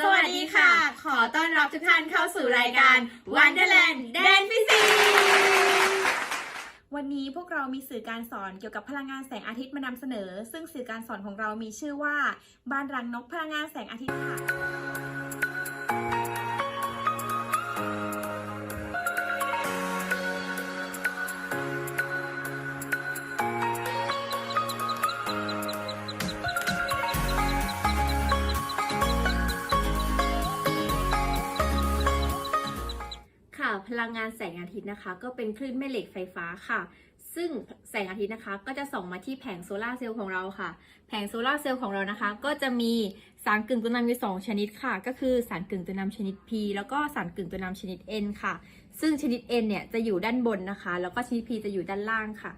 สวัสดีค่ะ ขอต้อนรับทุกท่านเข้าสู่รายการ Wonderland แดนฟิสิกวันนี้พวกเรามีสื่อการสอนเกี่ยวกับพลังงานแสงอาทิตย์มานำเสนอ ซึ่งสื่อการสอนของเรามีชื่อว่า บ้านรังนกพลังงานแสงอาทิตย์ค่ะ พลังงานแสงอาทิตย์นะคะ ก็เป็นคลื่นแม่เหล็กไฟฟ้าค่ะ ซึ่งแสงอาทิตย์นะคะ ก็จะส่องมาที่แผงโซลาเซลล์ของเราค่ะ แผงโซลาเซลล์ของเรานะคะ ก็จะมีสารกึ่งตัวนำอยู่สองชนิดค่ะ ก็คือสารกึ่งตัวนำชนิด P แล้วก็สารกึ่งตัวนำชนิด N ค่ะ ซึ่งชนิด N เนี่ยจะอยู่ด้านบนนะคะ แล้วก็ชนิด P จะอยู่ด้านล่างค่ะ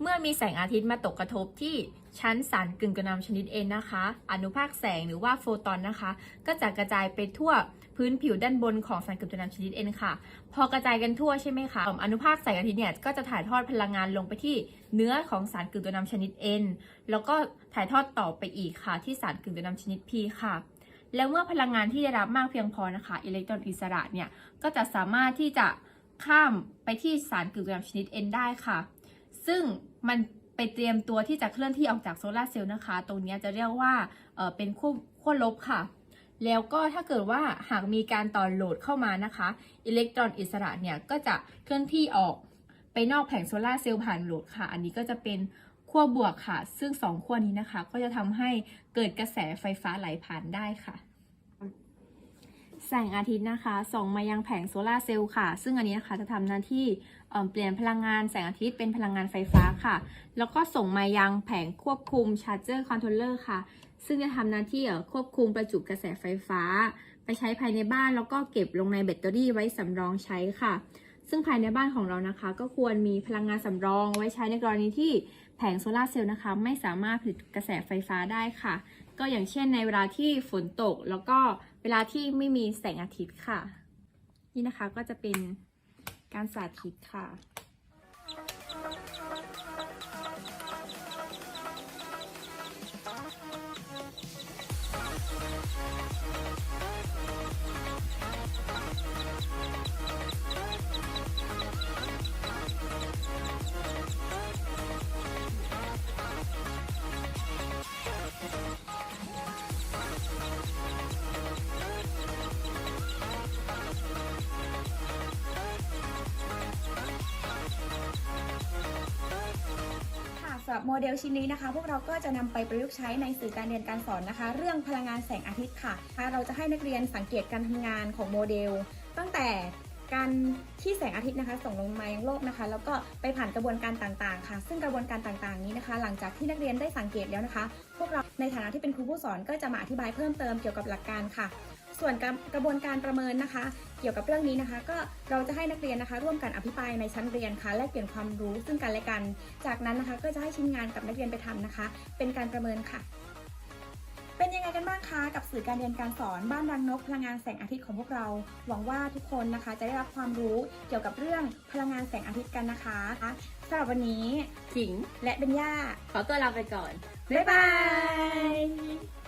เมื่อมีแสงอาทิตย์มาตกกระทบที่ชั้นสารกึ่งตัวนำชนิด N นะคะ อนุภาคแสงหรือว่าโฟตอนนะคะ ก็จะกระจายไปทั่วพื้นผิวด้านบนของสารกึ่งตัวนำชนิด N ค่ะ พอกระจายกันทั่วใช่ไหมคะอนุภาคแสงอาทิตย์เนี่ยก็จะถ่ายทอดพลังงานลงไปที่เนื้อของสารกึ่งตัวนำชนิด N แล้วก็ถ่ายทอดต่อไปอีกค่ะ ที่สารกึ่งตัวนำชนิด P ค่ะแล้วเมื่อพลังงานที่ได้รับมากเพียงพอนะคะอิเล็กตรอนอิสระเนี่ยก็จะสามารถที่จะข้ามไปที่สารกึ่งตัวนำชนิด N ได้ค่ะ ซึ่ง มันไปเตรียมตัวที่จะเคลื่อนที่ออกจากโซลาร์เซลล์นะคะ ตรงนี้จะเรียกว่าเอ่อเป็นขั้วขั้วลบค่ะ แล้วก็ถ้าเกิดว่าหากมีการต่อโหลดเข้ามานะคะ อิเล็กตรอนอิสระเนี่ยก็จะเคลื่อนที่ออกไปนอกแผงโซลาร์เซลล์ผ่านโหลดค่ะ อันนี้ก็จะเป็นขั้วบวกค่ะ ซึ่งสองขั้วนี้นะคะ ก็จะทำให้เกิดกระแสไฟฟ้าไหลผ่านได้ค่ะ แสงอาทิตย์นะคะ ส่องมายังแผงโซลาร์เซลล์ค่ะ ซึ่งอันนี้นะคะจะทำหน้าที่เเปลี่ยนพลังงานแสงอาทิตย์เป็นพลังงานไฟฟ้าค่ะ แล้วก็ส่งมายังแผงควบคุมชาร์จเจอร์คอนโทรลเลอร์ค่ะ ซึ่งจะทำหน้าที่ควบคุมประจุกระแสไฟฟ้า ไปใช้ภายในบ้านแล้วก็เก็บลงในแบตเตอรี่ไว้สำรองใช้ค่ะ ซึ่งภายในบ้านของเรานะคะ ก็ควรมีพลังงานสำรองไว้ใช้ในกรณีที่แผงโซลาร์เซลล์นะคะ ไม่สามารถผลิตกระแสไฟฟ้าได้ค่ะ ก็อย่างเช่นในเวลาที่ฝนตกแล้วก็ เวลาที่ไม่มีแสงอาทิตย์ค่ะ นี่นะคะก็จะเป็นการสาธิตค่ะ หรับโมเดลชิ้นนี้นะคะ พวกเราก็จะนำไปประยุกต์ใช้ในสื่อการเรียนการสอนนะคะ เรื่องพลังงานแสงอาทิตย์ค่ะเราจะให้นักเรียนสังเกตการทำงานของโมเดล ตั้งแต่การที่แสงอาทิตย์นะคะ ส่งลงมายังโลกนะคะ แล้วก็ไปผ่านกระบวนการต่างๆ ค่ะ ซึ่งกระบวนการต่างๆ นี้นะคะ หลังจากที่นักเรียนได้สังเกตแล้วนะคะ พวกเราในฐานะที่เป็นครูผู้สอนก็จะมาอธิบายเพิ่มเติมเกี่ยวกับหลักการค่ะ ส่วนกระกระบวนการประเมินนะคะ เกี่ยวกับเรื่องนี้นะคะ ก็เราจะให้นักเรียนนะคะ ร่วมกันอภิปรายในชั้นเรียนค่ะแลกเปลี่ยนความรู้ซึ่งกันและกัน จากนั้นนะคะ ก็จะให้ชิ้นงานกับนักเรียนไปทำนะคะ เป็นการประเมินค่ะ เป็นยังไงกันบ้างคะกับสื่อการเรียนการสอนบ้านรังนกพลังงานแสงอาทิตย์ของพวกเรา หวังว่าทุกคนนะคะจะได้รับความรู้เกี่ยวกับเรื่องพลังงานแสงอาทิตย์กันนะคะสำหรับวันนี้ถิงและเป็นย่าขอตัวลาไปก่อนบ๊ายบาย